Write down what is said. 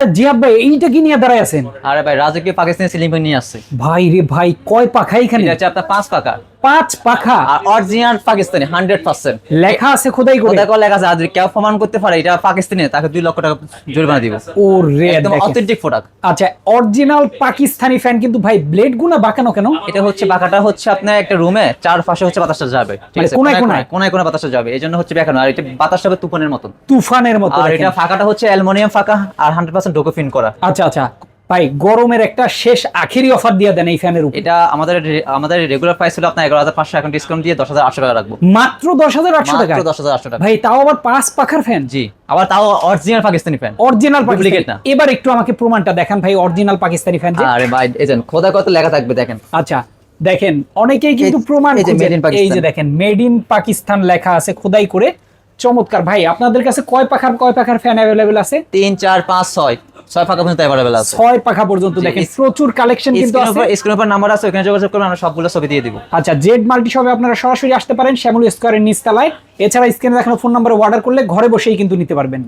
জিয়াব ভাই এইটা কি নিয়ে দাঁড়ায় আছেন? আরে ভাই রাজকীয় পাকিস্তানি সিলিং নিয়ে আসছে। ভাই রে ভাই কয় পাখা এখানে? আপনার পাঁচ পাকা পাঁচ পাখা। অরিজিনাল পাকিস্তানি হান্ড্রেড পার্সেন্ট লেখা আছে খোদাই করে। ওদের লেখা আছে আর কেউ প্রমাণ করতে পারে এটা পাকিস্তানি তাকে দুই লক্ষ টাকা জরিমানা দিব। ও রে একদম অথেন্টিক প্রোডাক্ট আচ্ছা অরিজিনাল পাকিস্তানি ফ্যান কিন্তু ভাই ব্লেড গুনা বাঁকানো কেন? এটা হচ্ছে বাঁকাটা হচ্ছে আপনার একটা রুমে চার পাশে হচ্ছে বাতাসটা যাবে। ঠিক মানে আছে কোনায় কোনায় কোনায়? কোনায় বাতাসটা যাবে এই জন্য হচ্ছে বেখানো আর এটা বাতাসটা হবে তুফানের মতন। তুফানের মতো আর এটা ফাঁকাটা হচ্ছে অ্যালুমিনিয়াম ফাঁকা আর হান্ড্রেড পার্সেন্ট ডোকো ফিন করা। আচ্ছা আচ্ছা। ভাই গরমের একটা শেষ আখেরি অফার দিয়ে দেন এই ফ্যানের উপর। এটা আমাদের আমাদের রেগুলার প্রাইস ছিল আপনার এগারো হাজার পাঁচশো এখন ডিসকাউন্ট দিয়ে দশ হাজার আটশো টাকা রাখব। মাত্র দশ হাজার আটশো টাকা? মাত্র দশ হাজার আটশো টাকা। ভাই তাও আবার পাঁচ পাখার ফ্যান জি আবার তাও original Pakistani fan original Duplicate না। এবার একটু আমাকে প্রমাণটা দেখান ভাই অরিজিনাল পাকিস্তানি ফ্যান আরে ভাই যে খোদা কত লেখা থাকবে দেখেন। আচ্ছা দেখেন অনেকেই কিন্তু প্রমাণ এই যে দেখেন মেড ইন পাকিস্তান লেখা আছে খোদাই করে। চমৎকার। ভাই আপনাদের কাছে কয় পাখার কয় পাখার ফ্যান অ্যাভেলেবেল আছে? তিন চার পাঁচ ছয়। ছয় পাখা পর্যন্ত अवेलेबल আছে। ছয় পাখা পর্যন্ত দেখেন প্রচুর কালেকশন কিন্তু আছে। স্ক্রিনের উপর নাম্বার আছে ওখানে যোগাযোগ করবেন আমরা সবগুলো ছবি দিয়ে দিব। আচ্ছা জেড মাল্টি শপে আপনারা সরাসরি আসতে পারেন শ্যামল স্কোয়ারের নিচতলায়। এছাড়া স্ক্রিনে দেখানো ফোন নাম্বার অর্ডার করলে ঘরে বসেই কিন্তু নিতে পারবেন।